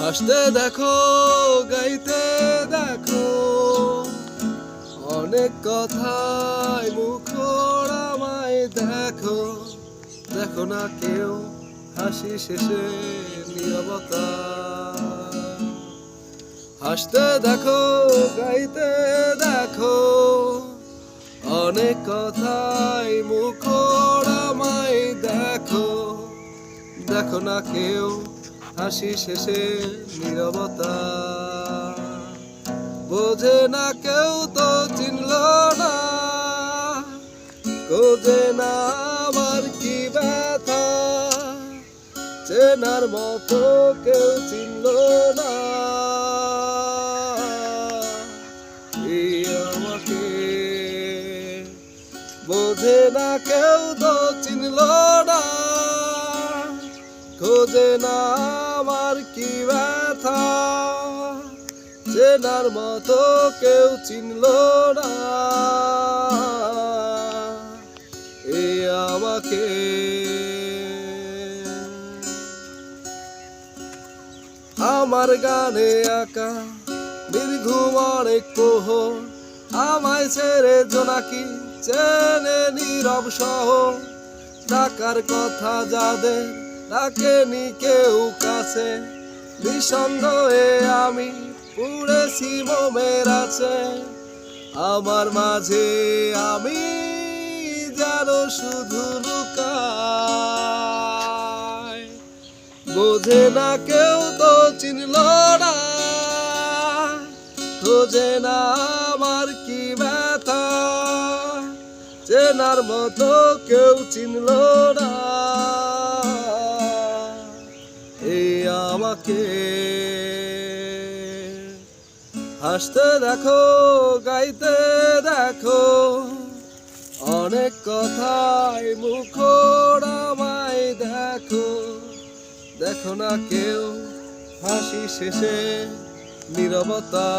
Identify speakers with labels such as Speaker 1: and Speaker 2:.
Speaker 1: হাসতে দেখো, গাইতে দেখো। অনেক কথাই মুখর দেখো। দেখো না কেউ, হাসি শেষে নীরবতা। হাসতে দেখো, গাইতে দেখো। অনেক কথাই মুখর দেখো। দেখো না কেউ হাসি শেষে নীরবতা। বোঝে না কেউ তো চিনল না। খোঁজে না আমার কি ব্যথা। চেনার মতো কেউ চিনল না। বোঝে না কেউ তো খোঁজে না আমার কি ব্যথা। চেনার মতো কেউ চিনল না। এই আমাকে। আমার গানে আঁকা নির্ঘুম অনেক প্রহর। আমায় ছেড়ে জোনাকি চেনে নীরব সহ ডাকার কথা যাদের ডাকেনি কেউ কাছে। নিঃসন্দেহে আমি পুড়েছি মোমের আছে। আমার মাঝে আমি যেন শুধু লুকাই। বোঝে না কেউ তো চিনল না। খোঁজে না আমার কি ব্যথা। চেনার মতো কেউ চিনল না। আমাকে। হাসতে দেখো, গাইতে দেখো, অনেক কথাই মুখর দেখো। দেখো না কেউ হাসি শেষে নীরবতা।